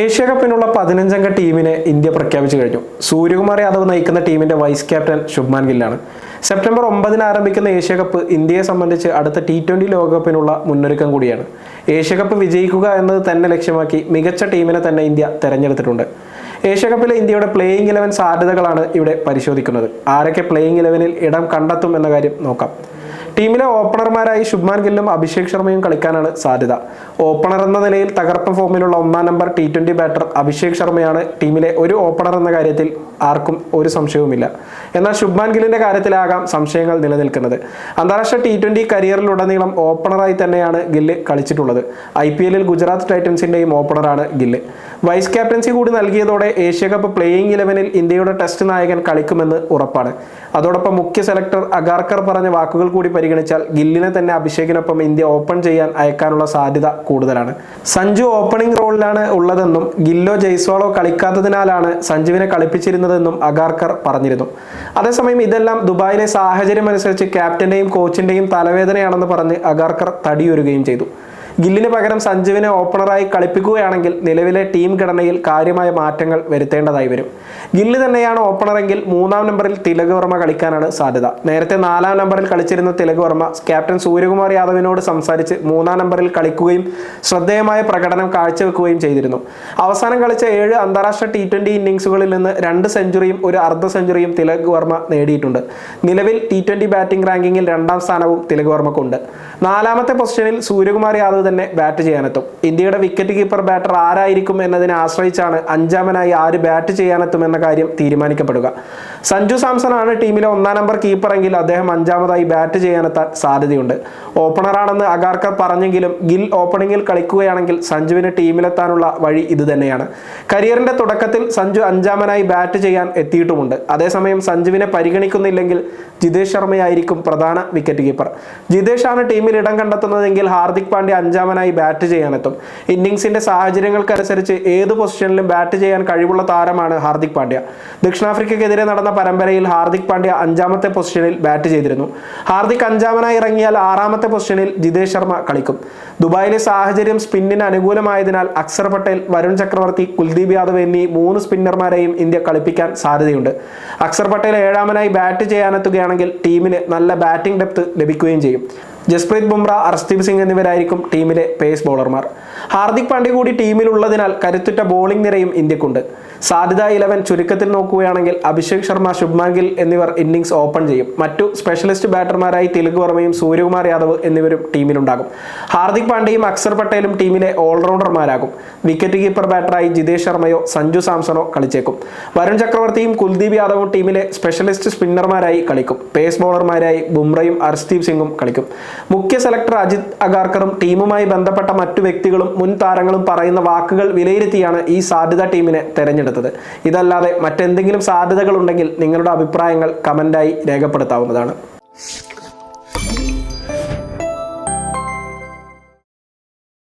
Asia കപ്പിനുള്ള പതിനഞ്ചംഗ ടീമിനെ India പ്രഖ്യാപിച്ചു കഴിഞ്ഞു. സൂര്യകുമാർ യാദവ് നയിക്കുന്ന ടീമിന്റെ വൈസ് ക്യാപ്റ്റൻ ശുഭ്മാൻ ഗില്ലാണ്. സെപ്റ്റംബർ ഒമ്പതിന് ആരംഭിക്കുന്ന ഏഷ്യ കപ്പ് ഇന്ത്യയെ സംബന്ധിച്ച് അടുത്ത ടി ട്വന്റി ലോകകപ്പിനുള്ള മുന്നൊരുക്കം കൂടിയാണ്. ഏഷ്യ കപ്പ് വിജയിക്കുക എന്നത് തന്നെ ലക്ഷ്യമാക്കി മികച്ച ടീമിനെ തന്നെ ഇന്ത്യ തെരഞ്ഞെടുത്തിട്ടുണ്ട്. ഏഷ്യ കപ്പിലെ ഇന്ത്യയുടെ പ്ലേയിങ് ഇലവൻ സാധ്യതകളാണ് ഇവിടെ പരിശോധിക്കുന്നത്. ആരൊക്കെ പ്ലേയിങ് ഇലവനിൽ ഇടം കണ്ടെത്തും എന്ന കാര്യം നോക്കാം. ടീമിലെ ഓപ്പണർമാരായി ശുഭ്മാൻ ഗില്ലും അഭിഷേക് ശർമ്മയും കളിക്കാനാണ് സാധ്യത. ഓപ്പണർ എന്ന നിലയിൽ തകർപ്പൻ ഫോമിലുള്ള ഒന്നാം number T twenty batter Abhishek ശർമ്മയാണ് ടീമിലെ ഒരു ഓപ്പണർ എന്ന കാര്യത്തിൽ ആർക്കും ഒരു സംശയവുമില്ല. എന്നാൽ ശുഭ്മാൻ ഗില്ലിന്റെ കാര്യത്തിലാകാം സംശയങ്ങൾ നിലനിൽക്കുന്നത്. അന്താരാഷ്ട്ര ടി ട്വന്റി കരിയറിലുടനീളം ഓപ്പണറായി തന്നെയാണ് ഗില്ല് കളിച്ചിട്ടുള്ളത്. ഐ പി എല്ലിൽ ഗുജറാത്ത് ടൈറ്റൻസിന്റെയും ഓപ്പണറാണ് ഗില്ല്. വൈസ് ക്യാപ്റ്റൻസി കൂടി നൽകിയതോടെ ഏഷ്യ കപ്പ് പ്ലേയിങ് ഇലവനിൽ ഇന്ത്യയുടെ ടെസ്റ്റ് നായകൻ കളിക്കുമെന്ന് ഉറപ്പാണ്. അതോടൊപ്പം മുഖ്യ സെലക്ടർ അഗാർക്കർ പറഞ്ഞ വാക്കുകൾ കൂടി പരിഗണിച്ചാൽ ഗില്ലിനെ തന്നെ അഭിഷേകിനൊപ്പം ഇന്ത്യ ഓപ്പൺ ചെയ്യാൻ അയക്കാനുള്ള സാധ്യത കൂടുതലാണ്. സഞ്ജു ഓപ്പണിംഗ് റോളിലാണ് ഉള്ളതെന്നും ഗില്ലോ ജയ്സ്വാളോ കളിക്കാത്തതിനാലാണ് സഞ്ജുവിനെ കളിപ്പിച്ചിരുന്നതെന്നും അഗാർക്കർ പറഞ്ഞിരുന്നു. അതേസമയം ഇതെല്ലാം ദുബായിലെ സാഹചര്യം അനുസരിച്ച് ക്യാപ്റ്റന്റെയും കോച്ചിന്റെയും തലവേദനയാണെന്ന് പറഞ്ഞ് അഗാർക്കർ തടിയൊരുകയും ചെയ്തു. ഗില്ലിന് പകരം സഞ്ജുവിനെ ഓപ്പണറായി കളിപ്പിക്കുകയാണെങ്കിൽ നിലവിലെ ടീം ഘടനയിൽ കാര്യമായ മാറ്റങ്ങൾ വരുത്തേണ്ടതായി വരും. ഗില്ല് തന്നെയാണ് ഓപ്പണറെങ്കിൽ മൂന്നാം നമ്പറിൽ തിലക് വർമ്മ കളിക്കാനാണ് സാധ്യത. നേരത്തെ നാലാം നമ്പറിൽ കളിച്ചിരുന്ന തിലക് വർമ്മ ക്യാപ്റ്റൻ സൂര്യകുമാർ യാദവിനോട് സംസാരിച്ച് മൂന്നാം നമ്പറിൽ കളിക്കുകയും ശ്രദ്ധേയമായ പ്രകടനം കാഴ്ചവെക്കുകയും ചെയ്തിരുന്നു. അവസാനം കളിച്ച ഏഴ് അന്താരാഷ്ട്ര ടി ട്വന്റി ഇന്നിംഗ്സുകളിൽ നിന്ന് രണ്ട് സെഞ്ചുറിയും ഒരു അർദ്ധ സെഞ്ചുറിയും തിലക് വർമ്മ നേടിയിട്ടുണ്ട്. നിലവിൽ ടി ട്വന്റി ബാറ്റിംഗ് റാങ്കിങ്ങിൽ രണ്ടാം സ്ഥാനവും തിലക് വർമ്മക്കുണ്ട്. നാലാമത്തെ പൊസിഷനിൽ സൂര്യകുമാർ യാദവ് തന്നെ ബാറ്റ് ചെയ്യാനെത്തും. ഇന്ത്യയുടെ വിക്കറ്റ് കീപ്പർ ബാറ്റർ ആരായിരിക്കും എന്നതിനെ ആശ്രയിച്ചാണ് അഞ്ചാമനായി ആര് ബാറ്റ് ചെയ്യാനെത്തും എന്ന കാര്യം തീരുമാനിക്കപ്പെടുക. സഞ്ജു സാംസൺ ആണ് ടീമിലെ ഒന്നാം നമ്പർ കീപ്പറെങ്കിൽ അദ്ദേഹം അഞ്ചാമതായി ബാറ്റ് ചെയ്യാനെത്താൻ സാധ്യതയുണ്ട്. ഓപ്പണറാണെന്ന് അഗാർക്കർ പറഞ്ഞെങ്കിലും ഗിൽ ഓപ്പണിംഗിൽ കളിക്കുകയാണെങ്കിൽ സഞ്ജുവിന് ടീമിലെത്താനുള്ള വഴി ഇത് തന്നെയാണ്. കരിയറിന്റെ തുടക്കത്തിൽ സഞ്ജു അഞ്ചാമനായി ബാറ്റ് ചെയ്യാൻ എത്തിയിട്ടുമുണ്ട്. അതേസമയം സഞ്ജുവിനെ പരിഗണിക്കുന്നില്ലെങ്കിൽ ജിതേഷ് ശർമ്മയായിരിക്കും പ്രധാന വിക്കറ്റ് കീപ്പർ ജിതേഷ് ആണ് ടീമിൽ ഇടം കണ്ടെത്തുന്നതെങ്കിൽ ഹാർദിക് പാണ്ഡ്യ അഞ്ചാമനായി ബാറ്റ് ചെയ്യാനെത്തും. ഇന്നിംഗ്സിന്റെ സാഹചര്യങ്ങൾക്കനുസരിച്ച് ഏത് പൊസിഷനിലും ബാറ്റ് ചെയ്യാൻ കഴിവുള്ള താരമാണ് ഹാർദിക് പാണ്ഡ്യ. ദക്ഷിണാഫ്രിക്കയ്ക്കെതിരെ നടന്ന പരമ്പരയിൽ ഹാർദിക് പാണ്ഡ്യ അഞ്ചാമത്തെ പൊസിഷനിൽ ബാറ്റ് ചെയ്തിരുന്നു. ഹാർദിക് അഞ്ചാമനായി ഇറങ്ങിയാൽ ആറാമത്തെ പൊസിഷനിൽ ജിതേഷ് ശർമ്മ കളിക്കും. ദുബായിലെ സാഹചര്യം സ്പിന്നിന് അനുകൂലമായതിനാൽ അക്സർ പട്ടേൽ വരുൺ ചക്രവർത്തി കുൽദീപ് യാദവ് എന്നീ മൂന്ന് സ്പിന്നർമാരെയും ഇന്ത്യ കളിപ്പിക്കാൻ സാധ്യതയുണ്ട്. അക്സർ പട്ടേൽ ഏഴാമനായി ബാറ്റ് ചെയ്യാനെത്തുകയാണെങ്കിൽ ടീമിന് നല്ല ബാറ്റിംഗ് ഡെപ്ത് ലഭിക്കുകയും ചെയ്യും. ജസ്പ്രീത് ബുംറ അർഷ്ദീപ് സിംഗ് എന്നിവരായിരിക്കും ടീമിലെ പേസ് ബോളർമാർ ഹാർദിക് പാണ്ഡ്യ കൂടി ടീമിലുള്ളതിനാൽ കരുത്തുറ്റ ബോളിംഗ് നിരയും ഇന്ത്യക്കുണ്ട്. സാധ്യത ഇലവൻ ചുരുക്കത്തിൽ നോക്കുകയാണെങ്കിൽ അഭിഷേക് ശർമ്മ ശുഭ്മാൻ എന്നിവർ ഇന്നിംഗ്സ് ഓപ്പൺ ചെയ്യും. മറ്റു സ്പെഷ്യലിസ്റ്റ് ബാറ്റർമാരായി തിലക് വർമ്മയും സൂര്യകുമാർ യാദവ് എന്നിവരും ടീമിലുണ്ടാകും. ഹാർദിക് പാണ്ഡ്യയും അക്സർ പട്ടേലും ടീമിലെ ഓൾറൗണ്ടർമാരാകും വിക്കറ്റ് കീപ്പർ ബാറ്ററായി ജിതേഷ് ശർമ്മയോ സഞ്ജു സാംസണോ കളിച്ചേക്കും. വരുൺ ചക്രവർത്തിയും കുൽദീപ് യാദവും ടീമിലെ സ്പെഷ്യലിസ്റ്റ് സ്പിന്നർമാരായി കളിക്കും. പേസ് ബോളർമാരായി ബുംറയും അർഷ്ദീപ് സിംഗും കളിക്കും. മുഖ്യ സെലക്ടർ അജിത് അഗാർക്കറും ടീമുമായി ബന്ധപ്പെട്ട മറ്റു വ്യക്തികളും മുൻ താരങ്ങളും പറയുന്ന വാക്കുകൾ വിലയിരുത്തിയാണ് ഈ സാധ്യത ടീമിനെ തെരഞ്ഞെടുത്തത്. ഇതല്ലാതെ മറ്റെന്തെങ്കിലും സാധ്യതകളുണ്ടെങ്കിൽ നിങ്ങളുടെ അഭിപ്രായങ്ങൾ കമന്റായി രേഖപ്പെടുത്താവുന്നതാണ്.